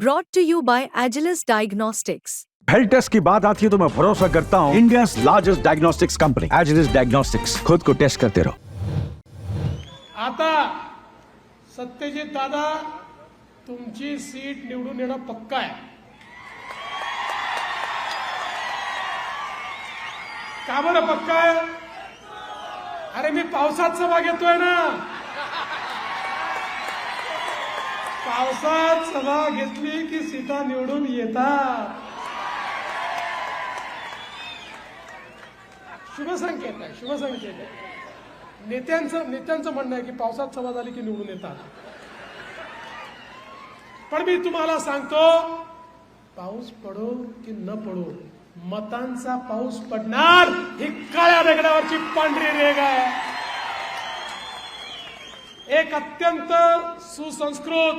Brought to you by Agilus Diagnostics. Health test की बात आती है तो मैं भरोसा करता हूँ। India largest diagnostics company Agilus diagnostics खुद को टेस्ट करते रहो। आता सत्यजित दादा तुमची सीट निवडून येणं पक्का आहे. का बरं पक्का आहे? अरे मी पावसात सभा घेतोय ना. पावसात सभा घेतली की सीटा निवडून येतात. शुभसंकेत आहे शुभसंकेत आहे. नेत्यांचं नेत्यांचं म्हणणं आहे की पावसात सभा झाली की निवडून येतात. पण मी तुम्हाला सांगतो पाऊस पडो की न पडो मतांचा पाऊस पडणार ही काळ्या दगडावरची पांढरी रेग आहे. एक अत्यंत सुसंस्कृत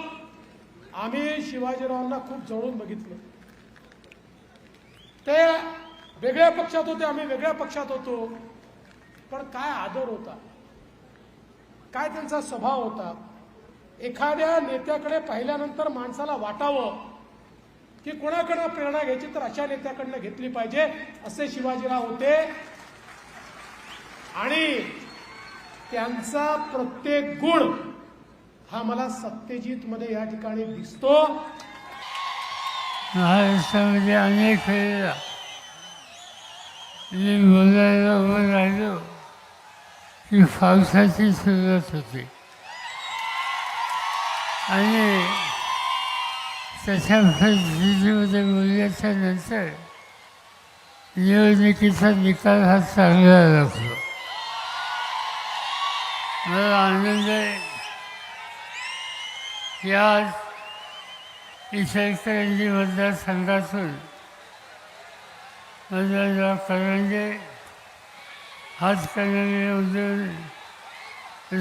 आम्ही शिवाजीरावांना खूप जवळून बघितलं. ते वेगळ्या पक्षात होते आम्ही वेगळ्या पक्षात होतो. पण काय आदर होता? काय त्यांचा स्वभाव होता? एखाद्या नेत्याकडे पाहिल्यानंतर माणसाला वाटावं की कोणाकडनं प्रेरणा घ्यायची तर अशा नेत्याकडनं घेतली पाहिजे असे शिवाजीराव होते. आणि त्यांचा प्रत्येक गुण हा मला सत्यजित मध्ये या ठिकाणी दिसतो. महाराष्ट्रामध्ये अनेक वेळेला मी बोलायला उभं राहिलो की पावसाची सुरुवात होती. आणि तशा परिस्थितीमध्ये बोलल्याच्या नंतर निवडणुकीचा निकाल हा चांगला लागतो. मला आनंद आहे. की आज इचलकरंजी मतदारसंघातून मतदारराव करंजे हातकणंगलेमधून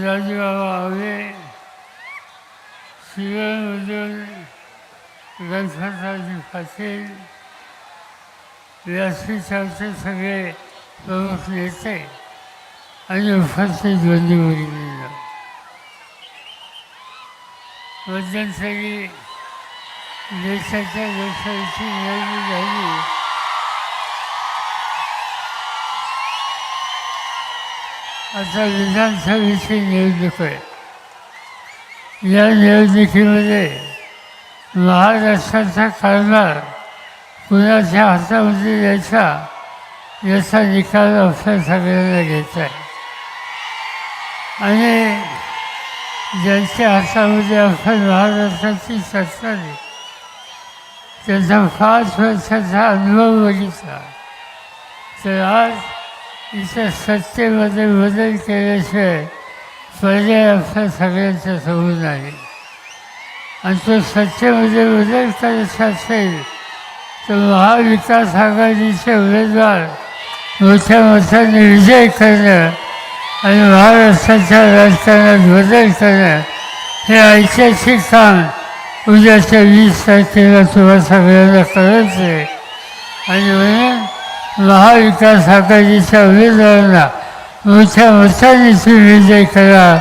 राजूबाबा आवे शिवमधून म्हणजे गणपतरावजी पाटील व्यासपीठाचे सगळे प्रमुख नेते आणि उपस्थित बंधू भगिनींना देशाच्या लोकशाहीची निवडणूक झाली. आता विधानसभेची निवडणूक आहे. या निवडणुकीमध्ये महाराष्ट्राचा कारभार कुणाच्या हातामध्ये यायचा याचा निकाल आपल्या सगळ्यांना घ्यायचा आहे. आणि ज्यांच्या हातामध्ये आपण महाराष्ट्राची सत्ता आहे त्यांचा पाच वर्षाचा अनुभव बघितला तर आज इथं सत्तेमध्ये बदल केल्याशिवाय पर्याय आपल्या सगळ्यांच्या समोर नाही आणि तो सत्तेमध्ये बदल करायचा असेल तर महाविकास आघाडीचे उमेदवार मोठ्या मोठ्याने विजय करणं आणि महाराष्ट्राच्या राजकारणात बदल हे ऐतिहासिक काम उद्याच्या वीस तारखेला तुम्हाला सगळ्यांना करायचं आहे आणि म्हणून महाविकास आघाडीच्या उमेदवारांना मोठ्या मताने तुम्ही विजय करा.